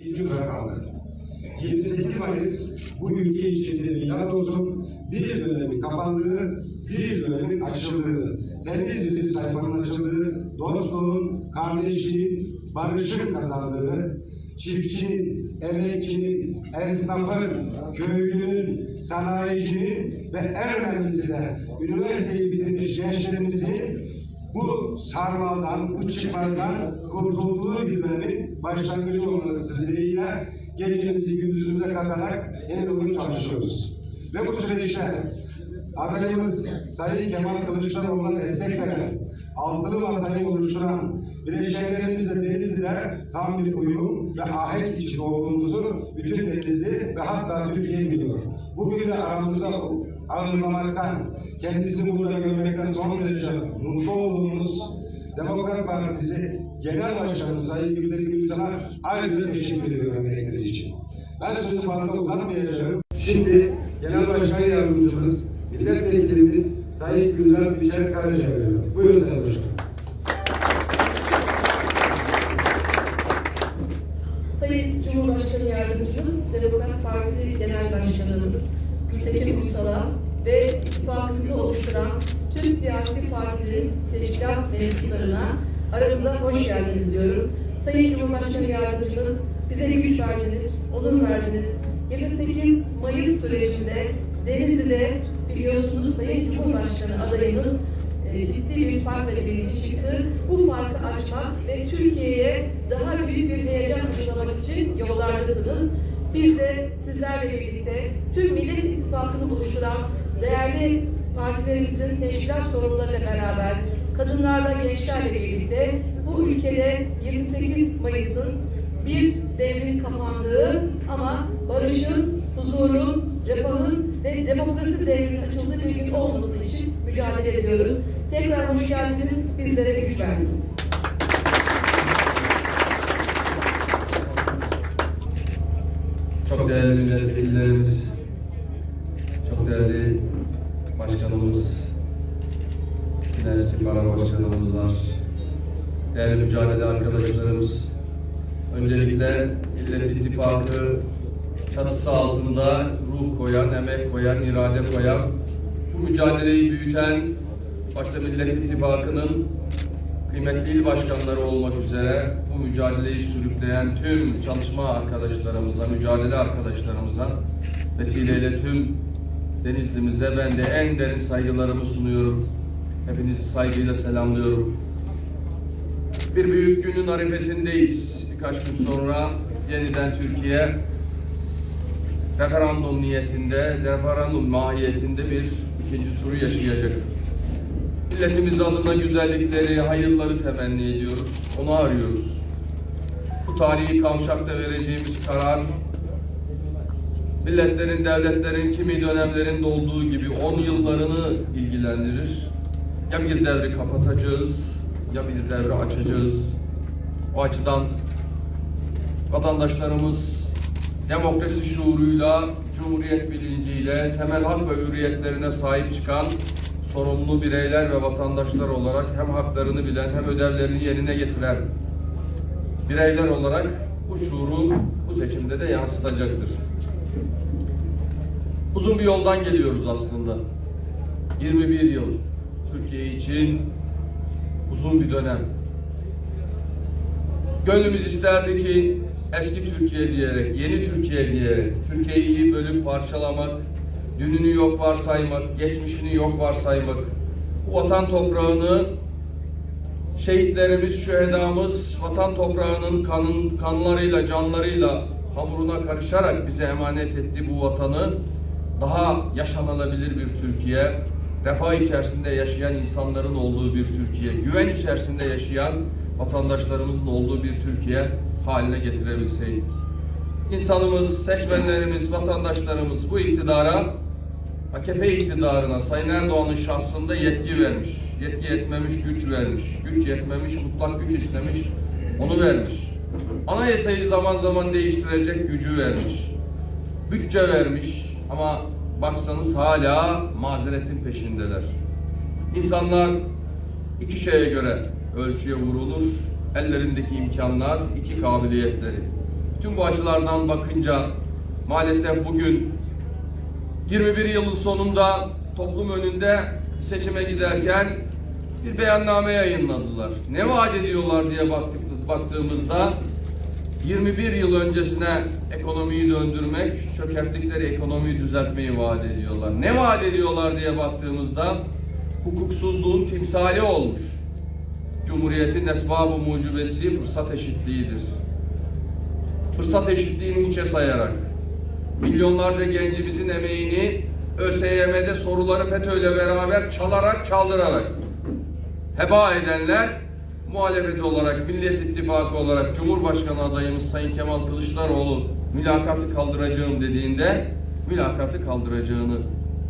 İkinci tura kaldı. 28 Mayıs bu ülke için bir milat olsun, bir dönemin kapandığı, bir dönemin açıldığı, temiz yüzlü sayfanın açıldığı, dostluğun, kardeşliğin, barışın kazandığı, çiftçinin, emekçinin, esnafın, köylünün, sanayicinin ve en önemlisi de üniversiteyi bitirmiş gençlerimizi bu sarmaldan, bu çıkmazdan kurtulduğu bir dönemin başlangıcı olması dileğiyle gecemizi gündüzümüze katarak en uygun çalışıyoruz. Ve bu süreçte adayımız Sayın Kemal Kılıçdaroğlu'na destek veren, altılı masayı oluşturan bileşenlerimizle Denizli'de tam bir uyum ve ahenk içinde olduğumuzu bütün Denizli ve hatta Türkiye biliyor. Bugün de aramızda ağırlamaktan, kendisini burada görmekten son derece mutlu olduğumuz Demokrat Partisi Genel Başkanı Sayın Gültekin Gülsan'a ayrıca teşekkür ediyorum emekleri için. Ben sözü fazla uzatmayacağım. Şimdi Genel Başkan Yardımcımız, Milletvekilimiz Sayın Gülzar Biçer Karaca veriyor. Buyurun Sayın Başkanım. Sayın Cumhurbaşkanı Yardımcımız, Demokrat Parti Genel Başkanımız oluşturan tüm siyasi partilerin teşkilat mensuplarına aramıza hoş geldiniz diyorum. Sayın Cumhurbaşkanı Yardımcımız bize güç verdiniz, onur verdiniz. 28 Mayıs sürecinde Denizli'de biliyorsunuz Sayın Cumhurbaşkanı adayımız e, ciddi bir farkla birinci çıktı. Bu farkı açmak ve Türkiye'ye daha büyük bir heyecan aşılamak için yollardasınız. Biz de sizlerle birlikte tüm Millet İttifakı'nı oluşturan değerli partilerimizin teşkilat sorumlularıyla beraber kadınlarla, gençlerle birlikte bu ülkede 28 Mayıs'ın bir devrin kapandığı ama barışın, huzurun, refahın ve demokrasi devrinin açıldığı bir gün olması için mücadele ediyoruz. Tekrar hoş geldiniz, bizlere güç verdiniz. Çok değerli milletvekillerimiz, arkadaşlarımız, öncelikle Millet İttifakı çatısı altında ruh koyan, emek koyan, irade koyan, bu mücadeleyi büyüten, başta Millet İttifakı'nın kıymetli il başkanları olmak üzere bu mücadeleyi sürükleyen tüm çalışma arkadaşlarımıza, mücadele arkadaşlarımıza vesileyle tüm Denizli'mize ben de en derin saygılarımı sunuyorum. Hepinizi saygıyla selamlıyorum. Bir büyük günün arifesindeyiz. Birkaç gün sonra yeniden Türkiye referandum niyetinde, referandum mahiyetinde bir ikinci turu yaşayacak. Milletimiz adına güzellikleri, hayırları temenni ediyoruz. Onu arıyoruz. Bu tarihi kavşakta vereceğimiz karar milletlerin, devletlerin kimi dönemlerinde olduğu gibi 10 yıllarını ilgilendirir. Ya bir devri kapatacağız ya bir devri açacağız. O açıdan vatandaşlarımız demokrasi şuuruyla, cumhuriyet bilinciyle, temel hak ve hürriyetlerine sahip çıkan sorumlu bireyler ve vatandaşlar olarak hem haklarını bilen hem ödevlerini yerine getiren bireyler olarak bu şuuru bu seçimde de yansıtacaktır. Uzun bir yoldan geliyoruz aslında. 21 yıl Türkiye için uzun bir dönem. Gönlümüz isterdi ki eski Türkiye diyerek, yeni Türkiye diyerek, Türkiye'yi bölüp parçalamak, dününü yok varsaymak, geçmişini yok varsaymak, bu vatan toprağını şehitlerimiz, şühedamız vatan toprağının kanın, kanlarıyla, canlarıyla hamuruna karışarak bize emanet etti bu vatanı. Daha yaşanılabilir bir Türkiye, refah içerisinde yaşayan insanların olduğu bir Türkiye, güven içerisinde yaşayan vatandaşlarımızın olduğu bir Türkiye haline getirebilseydik. İnsanımız, seçmenlerimiz, vatandaşlarımız bu iktidara, AKP iktidarına Sayın Erdoğan'ın şahsında yetki vermiş. Yetki yetmemiş, güç vermiş. Güç yetmemiş, mutlak güç istemiş, onu vermiş. Anayasayı zaman zaman değiştirecek gücü vermiş. Bütçe vermiş ama baksanız hala mazeretin peşindeler. İnsanlar iki şeye göre ölçüye vurulur. Ellerindeki imkanlar, iki kabiliyetleri. Bütün bu açılardan bakınca maalesef bugün 21 yılın sonunda toplum önünde seçime giderken bir beyanname yayınladılar. Ne vaat ediyorlar diye baktık, baktığımızda 21 yıl öncesine ekonomiyi döndürmek, çökerttikleri ekonomiyi düzeltmeyi vaat ediyorlar. Ne vaat ediyorlar diye baktığımızda hukuksuzluğun timsali olmuş. Cumhuriyetin esbab-ı mucibesi fırsat eşitliğidir. Fırsat eşitliğini hiçe sayarak, milyonlarca gencimizin emeğini ÖSYM'de soruları FETÖ'yle beraber çalarak çaldırarak heba edenler muhalefet olarak, Millet İttifakı olarak Cumhurbaşkanı adayımız Sayın Kemal Kılıçdaroğlu mülakatı kaldıracağım dediğinde mülakatı kaldıracağını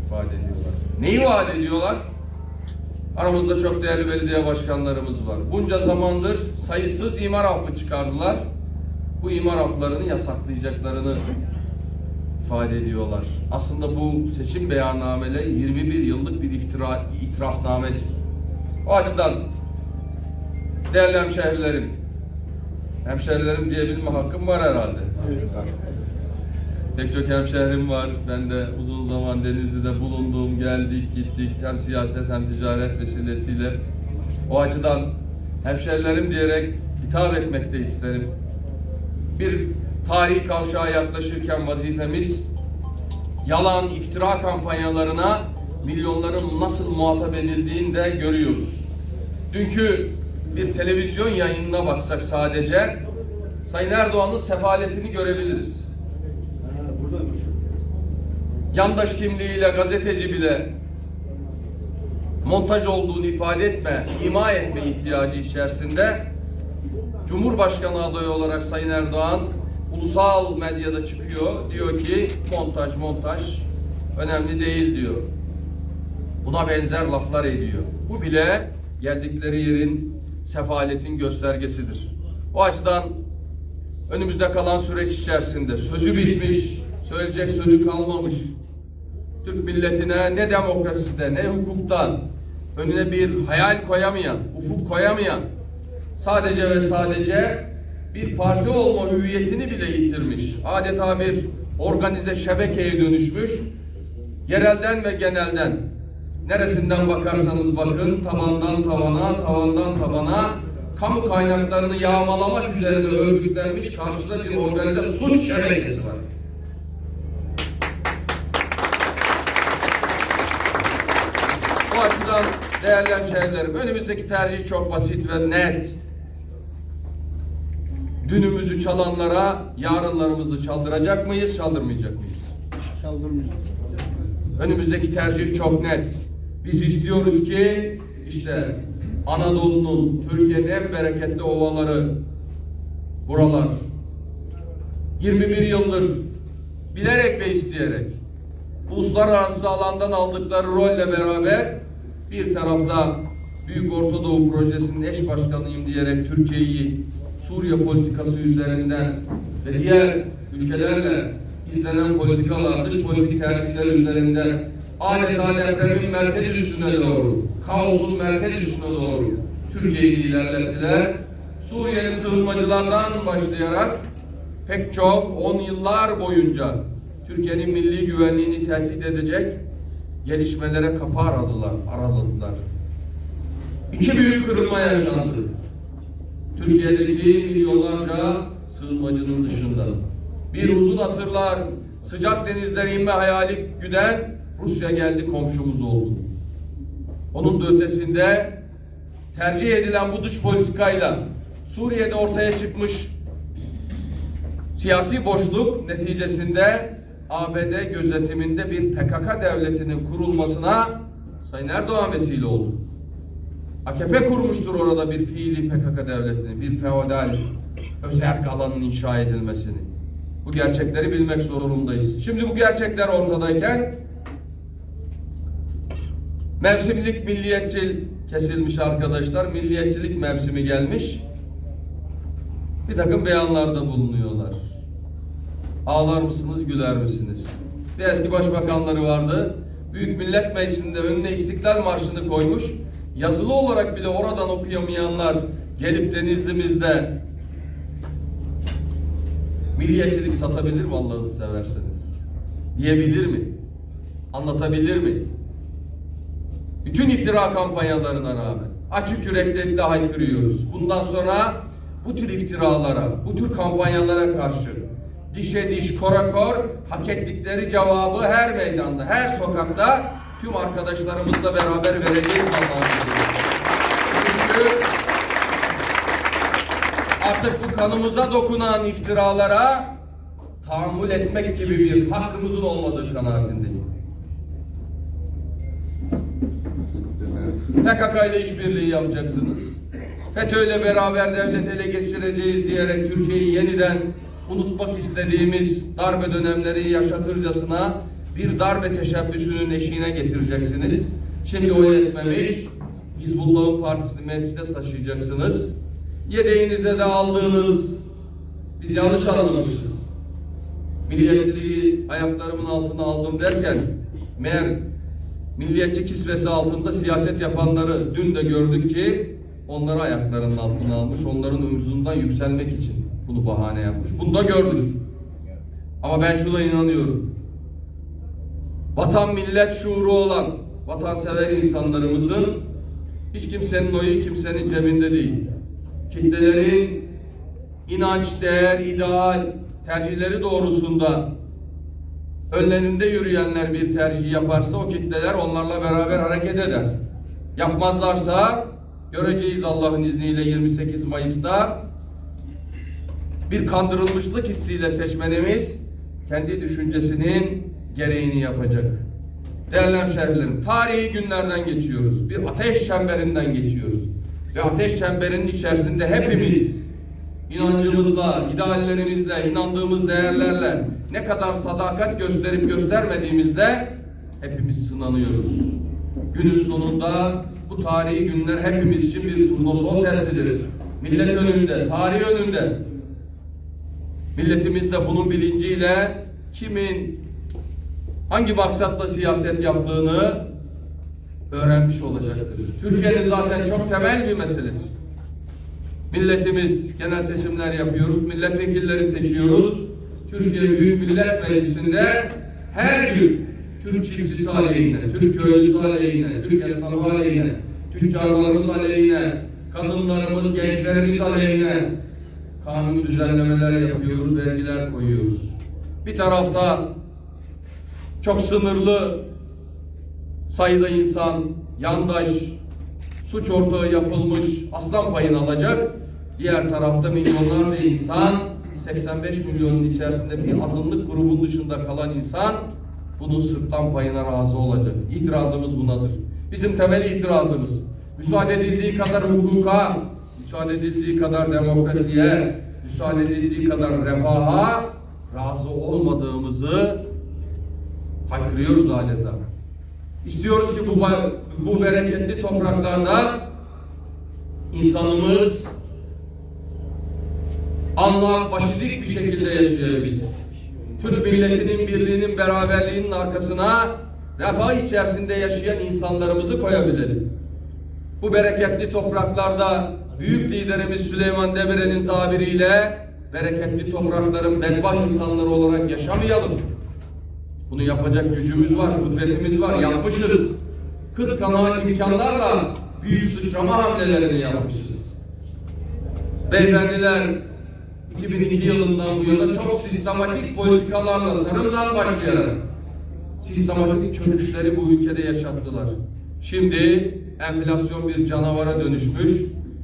ifade ediyorlar. Neyi vaat ediyorlar? Aramızda çok değerli belediye başkanlarımız var. Bunca zamandır sayısız imar affı çıkardılar. Bu imar afflarını yasaklayacaklarını ifade ediyorlar. Aslında bu seçim beyannameleri 21 yıllık bir iftira, itirafnamedir. O açıdan değerli hemşehrilerim, hemşehrilerim diyebilme hakkım var herhalde. Pek çok hemşehrim var. Ben de uzun zaman Denizli'de bulundum, geldik, gittik. Hem siyaset hem ticaret vesilesiyle. O açıdan hemşehrilerim diyerek hitap etmek de isterim. Bir tarihi kavşağa yaklaşırken vazifemiz yalan, iftira kampanyalarına milyonların nasıl muhatap edildiğini de görüyoruz. Dünkü bir televizyon yayınına baksak sadece Sayın Erdoğan'ın sefaletini görebiliriz. Yandaş kimliğiyle gazeteci bile montaj olduğunu ifade etme, ima etme ihtiyacı içerisinde Cumhurbaşkanı adayı olarak Sayın Erdoğan ulusal medyada çıkıyor. Diyor ki montaj montaj önemli değil diyor. Buna benzer laflar ediyor. Bu bile geldikleri yerin sefaletin göstergesidir. O açıdan önümüzde kalan süreç içerisinde sözü bitmiş, söyleyecek sözü kalmamış. Türk milletine ne demokraside ne hukuktan önüne bir hayal koyamayan, ufuk koyamayan, sadece ve sadece bir parti olma hüviyetini bile yitirmiş. Adeta bir organize şebekeye dönüşmüş. Yerelden ve genelden neresinden bakarsanız bakın tabandan tavana, tavandan tabana kamu kaynaklarını yağmalamak üzerine örgütlenmiş karşıda bir organize suç şebekesi var. Bu açıdan değerli hemşehrilerim önümüzdeki tercih çok basit ve net. Dünümüzü çalanlara yarınlarımızı çaldıracak mıyız, çaldırmayacak mıyız? Çaldırmayacağız. Önümüzdeki tercih çok net. Biz istiyoruz ki işte Anadolu'nun, Türkiye'nin en bereketli ovaları buralar. 21 yıldır bilerek ve isteyerek uluslararası alandan aldıkları rolle beraber bir tarafta Büyük Orta Doğu Projesi'nin eş başkanıyım diyerek Türkiye'yi Suriye politikası üzerinden ve diğer ülkelerle izlenen politikalar, dış politik tercihler üzerinden adeta depremin merkez üstüne doğru, kaosun merkez üstüne doğru Türkiye'yi ilerlettiler. Suriye'li sığınmacılardan başlayarak pek çok on yıllar boyunca Türkiye'nin milli güvenliğini tehdit edecek gelişmelere kapı aradılar, araladılar. İki büyük kırılma yaşandı. Türkiye'deki milyonlarca sığınmacının dışında. Bir uzun asırlar sıcak denizlere inme hayali güden Rusya geldi komşumuz oldu. Onun da ötesinde tercih edilen bu dış politikayla Suriye'de ortaya çıkmış siyasi boşluk neticesinde ABD gözetiminde bir PKK devletinin kurulmasına Sayın Erdoğan vesile oldu. AKP kurmuştur orada bir fiili PKK devletini, bir feodal özerk alanın inşa edilmesini. Bu gerçekleri bilmek zorundayız. Şimdi bu gerçekler ortadayken mevsimlik milliyetçil kesilmiş arkadaşlar. Milliyetçilik mevsimi gelmiş. Bir takım beyanlarda bulunuyorlar. Ağlar mısınız, güler misiniz? Bir eski başbakanları vardı. Büyük Millet Meclisi'nde önüne İstiklal Marşı'nı koymuş. Yazılı olarak bile oradan okuyamayanlar gelip Denizli'mizde milliyetçilik satabilir mi Allah'ını severseniz? Diyebilir mi? Anlatabilir mi? Bütün iftira kampanyalarına rağmen açık yüreklilikle haykırıyoruz. Bundan sonra bu tür iftiralara, bu tür kampanyalara karşı dişe diş, kora kor hak ettikleri cevabı her meydanda, her sokakta tüm arkadaşlarımızla beraber vereceğiz Allah'ın. Çünkü artık bu kanımıza dokunan iftiralara tahammül etmek gibi bir hakkımızın olmadığı kanaatindeyim. PKK ile işbirliği yapacaksınız. FETÖ'yle beraber devlet ele geçireceğiz diyerek Türkiye'yi yeniden unutmak istediğimiz darbe dönemleri yaşatırcasına bir darbe teşebbüsünün eşiğine getireceksiniz. Şimdi o yetmemiş. Hizbullah'ın partisini mecliste taşıyacaksınız. Yedeğinize de aldığınız biz yanlış anlamışız. Milliyetçiliği ayaklarımın altına aldım derken meğer milliyetçi kisvesi altında siyaset yapanları dün de gördük ki onları ayaklarının altına almış, onların omuzundan yükselmek için bunu bahane yapmış. Bunu da gördük. Ama ben şuna inanıyorum. Vatan millet şuuru olan vatansever insanlarımızın hiç kimsenin oyu kimsenin cebinde değil. Kitlelerin inanç, değer, ideal, tercihleri doğrusunda önlerinde yürüyenler bir tercih yaparsa o kitleler onlarla beraber hareket eder. Yapmazlarsa göreceğiz Allah'ın izniyle 28 Mayıs'ta bir kandırılmışlık hissiyle seçmenimiz kendi düşüncesinin gereğini yapacak. Değerli hemşehrilerim, tarihi günlerden geçiyoruz. Bir ateş çemberinden geçiyoruz. Ve ateş çemberinin içerisinde hepimiz inancımızla, ideallerimizle, inandığımız değerlerle ne kadar sadakat gösterip göstermediğimizde hepimiz sınanıyoruz. Günün sonunda bu tarihi günler hepimiz için bir turnusol testidir. Millet önünde, tarih önünde. Milletimiz de bunun bilinciyle kimin hangi maksatla siyaset yaptığını öğrenmiş olacaktır. Türkiye'nin zaten çok temel bir meselesi. Milletimiz genel seçimler yapıyoruz, milletvekilleri seçiyoruz. Türkiye Büyük Millet Meclisi'nde her gün Türk çiftçisi aleyhine, Türk köylüsü aleyhine, Türk esnafı aleyhine, tüccarlarımız aleyhine, kadınlarımız, gençlerimiz aleyhine kanun düzenlemeler yapıyoruz, vergiler koyuyoruz. Bir tarafta çok sınırlı sayıda insan, yandaş, suç ortağı yapılmış aslan payını alacak. Diğer tarafta milyonlarca insan, 85 milyonun içerisinde bir azınlık grubun dışında kalan insan bunun sırtlan payına razı olacak. İtirazımız bunadır. Bizim temel itirazımız müsaade edildiği kadar hukuka, müsaade edildiği kadar demokrasiye, müsaade edildiği kadar refaha razı olmadığımızı haykırıyoruz adeta. İstiyoruz ki bu, bu bereketli topraklarda insanımız Allah başlık bir şekilde yaşayabilsin. Türk milletinin birliğinin, beraberliğinin arkasına refah içerisinde yaşayan insanlarımızı koyabilelim. Bu bereketli topraklarda büyük liderimiz Süleyman Demirel'in tabiriyle bereketli toprakların bedbaht insanları olarak yaşamayalım. Bunu yapacak gücümüz var, kudretimiz var, yapmışız. Kıt kanaat imkanlarla büyük sıçrama hamlelerini yapmışız. Beyefendiler 2002 yılından bu yana çok sistematik politikalarla tarımdan başlayarak sistematik çöküşleri bu ülkede yaşattılar. Şimdi enflasyon bir canavara dönüşmüş.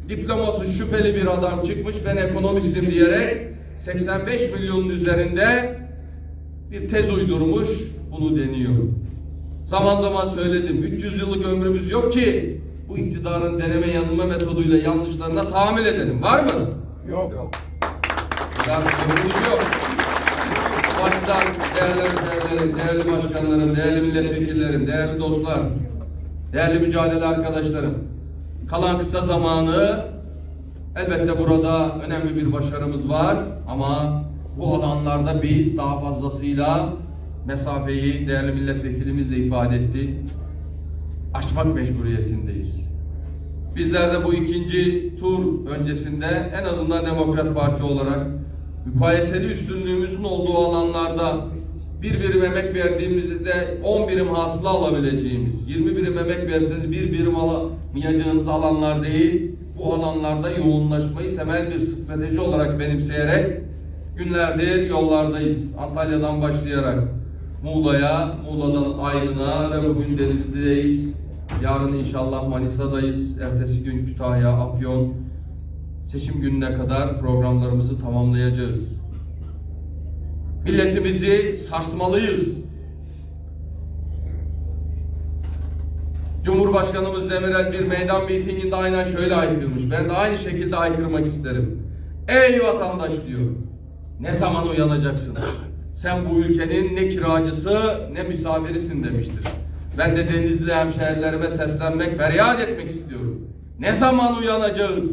Diploması şüpheli bir adam çıkmış ben ekonomistim diyerek 85 milyonun üzerinde bir tez uydurmuş, bunu deniyor. Zaman zaman söyledim, 300 yıllık ömrümüz yok ki bu iktidarın deneme yanılma metoduyla yanlışlarına tahammül edelim. Var mı? Yok. Yok. Ya ömrümüz yok. Açıdan değerli değerlerim, değerli başkanlarım, değerli milletvekillerim, değerli dostlar, değerli mücadele arkadaşlarım. Kalan kısa zamanı elbette burada önemli bir başarımız var ama bu alanlarda biz daha fazlasıyla mesafeyi değerli milletvekilimiz de ifade etti. Açmak mecburiyetindeyiz. Bizler de bu ikinci tur öncesinde en azından Demokrat Parti olarak mukayeseli üstünlüğümüzün olduğu alanlarda bir birim emek verdiğimizde 10 birim hasıla alabileceğimiz, 20 birim emek verseniz bir birim alamayacağınız alanlar değil, bu alanlarda yoğunlaşmayı temel bir strateji olarak benimseyerek günlerdir yollardayız. Antalya'dan başlayarak Muğla'ya, Muğla'dan Aydın'a ve bugün Denizli'deyiz. Yarın inşallah Manisa'dayız. Ertesi gün Kütahya, Afyon. Seçim gününe kadar programlarımızı tamamlayacağız. Milletimizi sarsmalıyız. Cumhurbaşkanımız Demirel bir meydan mitinginde aynen şöyle haykırmış. Ben de aynı şekilde haykırmak isterim. Ey vatandaş diyor. Ne zaman uyanacaksın? Sen bu ülkenin ne kiracısı ne misafirisin demiştir. Ben de Denizli hemşehrilerime seslenmek, feryat etmek istiyorum. Ne zaman uyanacağız?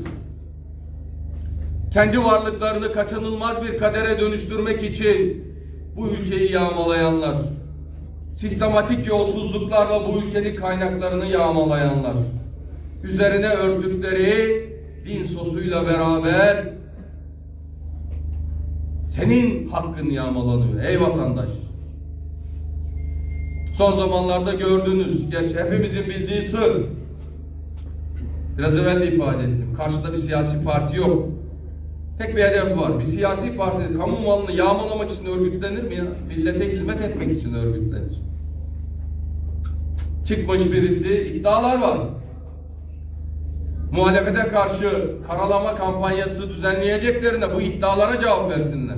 Kendi varlıklarını kaçınılmaz bir kadere dönüştürmek için bu ülkeyi yağmalayanlar, sistematik yolsuzluklarla bu ülkenin kaynaklarını yağmalayanlar, üzerine örttükleri din sosuyla beraber senin hakkın yağmalanıyor ey vatandaş. Son zamanlarda gördüğünüz, gerçi hepimizin bildiği sır. Biraz evvel de ifade ettim. Karşıda bir siyasi parti yok. Tek bir hedef var. Bir siyasi parti kamu malını yağmalamak için örgütlenir mi ya? Millete hizmet etmek için örgütlenir. Çıkmış birisi iddialar var. Muhalefete karşı karalama kampanyası düzenleyeceklerine bu iddialara cevap versinler.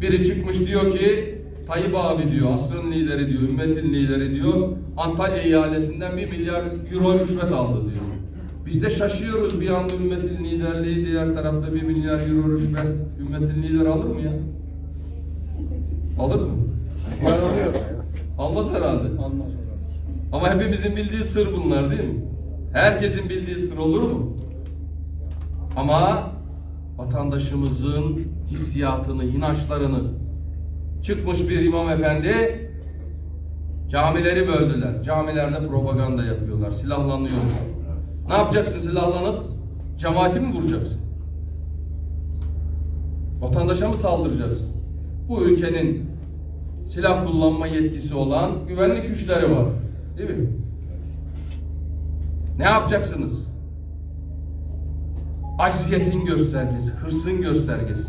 Biri çıkmış diyor ki Tayyip abi diyor, asrın lideri diyor, ümmetin lideri diyor, Antalya ihalesinden bir milyar euro rüşvet aldı diyor. Biz de şaşıyoruz bir anda ümmetin liderliği, diğer tarafta bir milyar euro rüşvet. Ümmetin lideri alır mı ya? Alır mı? Almaz herhalde. Ama hepimizin bildiği sır bunlar değil mi? Herkesin bildiği sır olur mu? Ama vatandaşımızın hissiyatını, inançlarını çıkmış bir imam efendi camileri böldüler. Camilerde propaganda yapıyorlar, silahlanıyorlar. Ne yapacaksın silahlanıp? Cemaati mi vuracaksın? Vatandaşa mı saldıracaksın? Bu ülkenin silah kullanma yetkisi olan güvenlik güçleri var. Değil mi? Ne yapacaksınız? Acziyetin göstergesi, hırsın göstergesi.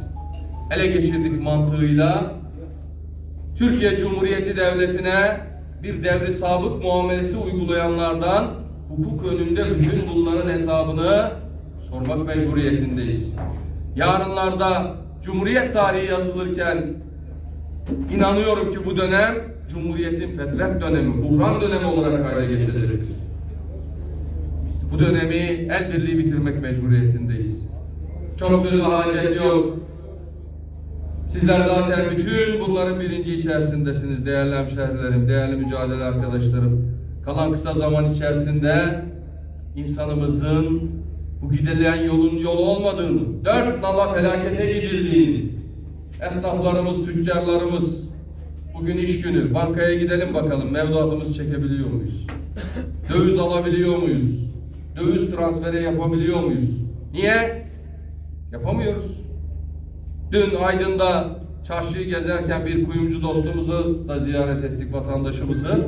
Ele geçirdik mantığıyla Türkiye Cumhuriyeti Devleti'ne bir devri sabık muamelesi uygulayanlardan hukuk önünde bütün bunların hesabını sormak mecburiyetindeyiz. Yarınlarda Cumhuriyet tarihi yazılırken inanıyorum ki bu dönem Cumhuriyet'in fetret dönemi, buhran dönemi olarak kayda geçirilir. Bu dönemi el birliği bitirmek mecburiyetindeyiz. Çok sözü hacet yok. Sizler zaten bütün bunların bilinci içerisindesiniz değerli hemşehrilerim, değerli mücadele arkadaşlarım. Kalan kısa zaman içerisinde insanımızın bu gidilen yolun yol olmadığını, dört nala felakete gidildiğini, esnaflarımız, tüccarlarımız bugün iş günü, bankaya gidelim bakalım mevduatımız çekebiliyor muyuz? Döviz alabiliyor muyuz? Döviz transferi yapabiliyor muyuz? Niye? Yapamıyoruz. Dün Aydın'da çarşıyı gezerken bir kuyumcu dostumuzu da ziyaret ettik vatandaşımızı.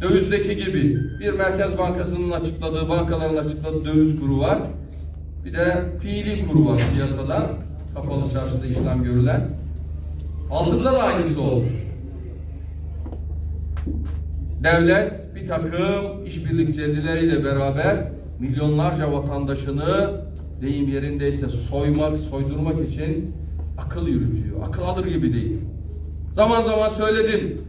Dövizdeki gibi bir Merkez Bankası'nın açıkladığı, bankaların açıkladığı döviz kuru var. Bir de fiili kuru var piyasada. Kapalı çarşıda işlem görülen. Altında da aynısı olmuş. Devlet bir takım işbirlikçileriyle beraber milyonlarca vatandaşını deyim yerindeyse soymak, soydurmak için akıl yürütüyor. Akıl alır gibi değil. Zaman zaman söyledim.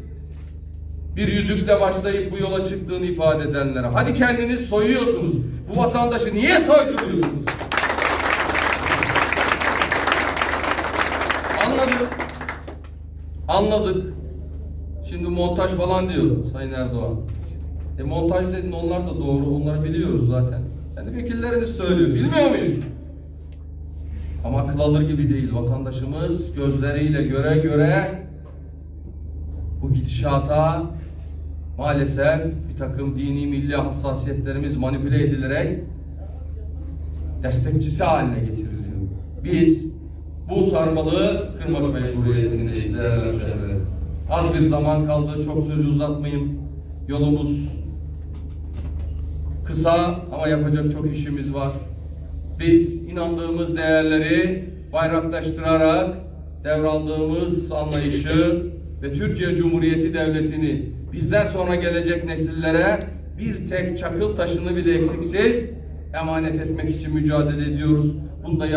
Bir yüzükle başlayıp bu yola çıktığını ifade edenlere. Hadi kendiniz soyuyorsunuz. Bu vatandaşı niye soyduruyorsunuz? Anladık. Anladık. Şimdi montaj falan diyor Sayın Erdoğan. E montaj dedin onlar da doğru. Onları biliyoruz zaten. Yani vekilleriniz söylüyor. Bilmiyor muyuz? Ama akıl alır gibi değil. Vatandaşımız gözleriyle göre göre bu gidişata maalesef bir takım dini milli hassasiyetlerimiz manipüle edilerek destekçisi haline getiriliyor. Biz bu sarmalığı kırmak mecburiyetindeyiz. Az bir zaman kaldı, çok sözü uzatmayayım. Yolumuz kısa ama yapacak çok işimiz var. Biz inandığımız değerleri bayraklaştırarak devraldığımız anlayışı ve Türkiye Cumhuriyeti Devleti'ni bizden sonra gelecek nesillere bir tek çakıl taşını bile eksiksiz emanet etmek için mücadele ediyoruz. Bunu da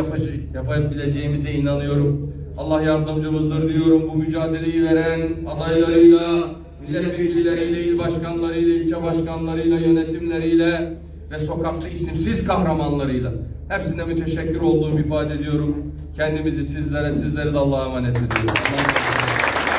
yapabileceğimize inanıyorum. Allah yardımcımızdır diyorum. Bu mücadeleyi veren adaylarıyla, milletvekilleriyle, il başkanlarıyla, ilçe başkanlarıyla, yönetimleriyle ve sokakta isimsiz kahramanlarıyla hepsine müteşekkir olduğumu ifade ediyorum. Kendimizi sizlere, sizleri de Allah'a emanet ediyorum.